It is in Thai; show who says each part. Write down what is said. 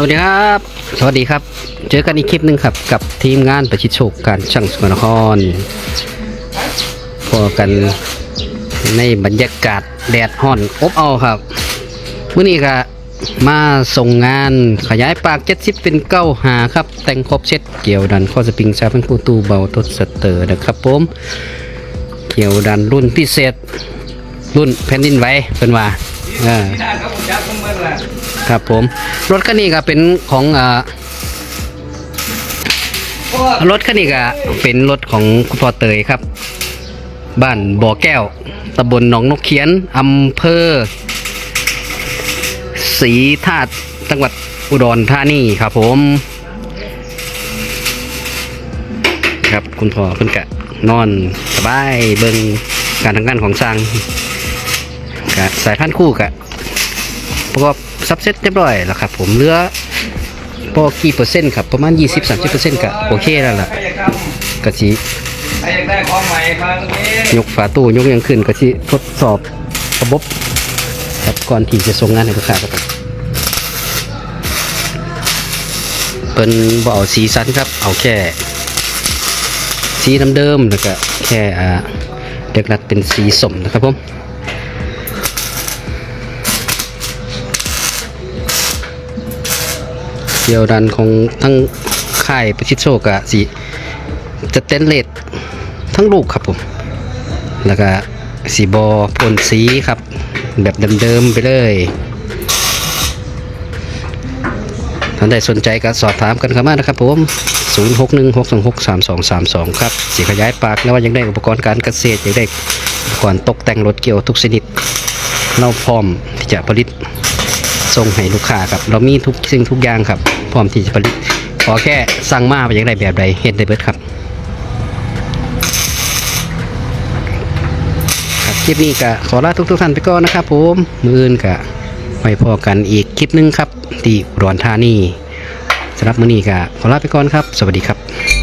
Speaker 1: สวัสดีครับ สวัสดีครับ เจอกันอีกคลิปหนึ่งครับ กับทีมงานประชิดโชคการช่างสกลนครพอกันในบรรยากาศแดดห่อนอบเอาครับเมื่อนี้ก็มาส่งงานขยายปาก70เป็นเก้าหาครับ แต่งครบเช็ดเกี่ยวดันข้อสปริงซาเป็นประตูเบาทดสเตอร์นะครับผมเกี่ยวดันรุ่นพิเศษ รุ่นแผ่นดินไหวเป็นว่า ออ
Speaker 2: ครับผมจับผมเมื่อไหร่
Speaker 1: ครับผม รถคันนี้ก็เป็นของอ่า
Speaker 2: ร
Speaker 1: ถคันนี้ก็เป็นรถของคุณพ่อเตยครับ บ้านบ่อแก้วตำบลหนองนกเขียนอำเภอศรีธาตุจังหวัดอุดรธานีครับผม ครับคุณพ่อเพิ่นกะนอนสบายเบิ่งการทำงานของสร้าง กะสายพันธุ์คู่กะประกอบซับเซ็ตเรียบร้อยแล้วครับผมเหลือพอกี่เปอร์เซ็นต์ครับประมาณ 20-30%กะโอเคแล้วล่ะ
Speaker 2: ใครอยากะ
Speaker 1: สิำ
Speaker 2: ใครอยกได้ของใหมครั้งนี้
Speaker 1: ยกฝาตู้ยกยังขึ้นก็สิทดสอบระบบครับก่อนที่จะส่งงานให้ลูกค้าครับเปิ้นบ่เอาสีสันครับ เอาแค่ สีน้ำเดิมแล้วก็แค่อ่าเด็กนัดเป็นสีสมนะครับผม เดียวดันของทั้งค่ายประชิดโชคอะสีจะเต้นเลสทั้งลูกครับผม แล้วก็สีบอพ่นสีครับ แบบเดิมๆไปเลยท่านใดสนใจก็สอบถามกันเข้ามานะครับผม 0616263232 ครับสีขยายปากแล้วว่ายังได้อุปกรณ์การเกษตรยังได้อุปกรณ์ตกแต่งรถเกี่ยวทุกชนิด เราพร้อมที่จะผลิตส่งให้ลูกค้าครับ เรามีทุกสิ่งทุกอย่างครับ พร้อมที่จะผลิต ขอแค่สั่งมาไปอย่างไรแบบใดเฮ็ดได้เบิดครับครับ คลิปนี้ก็ขอลาทุกทุกท่านไปก่อนนะครับผมมืออื่นก็ไว้พอกันอีกคลิปหนึงครับ ที่อุดรธานีสำหรับมื้อนี้ก็ขอลาไปก่อนครับ สวัสดีครับ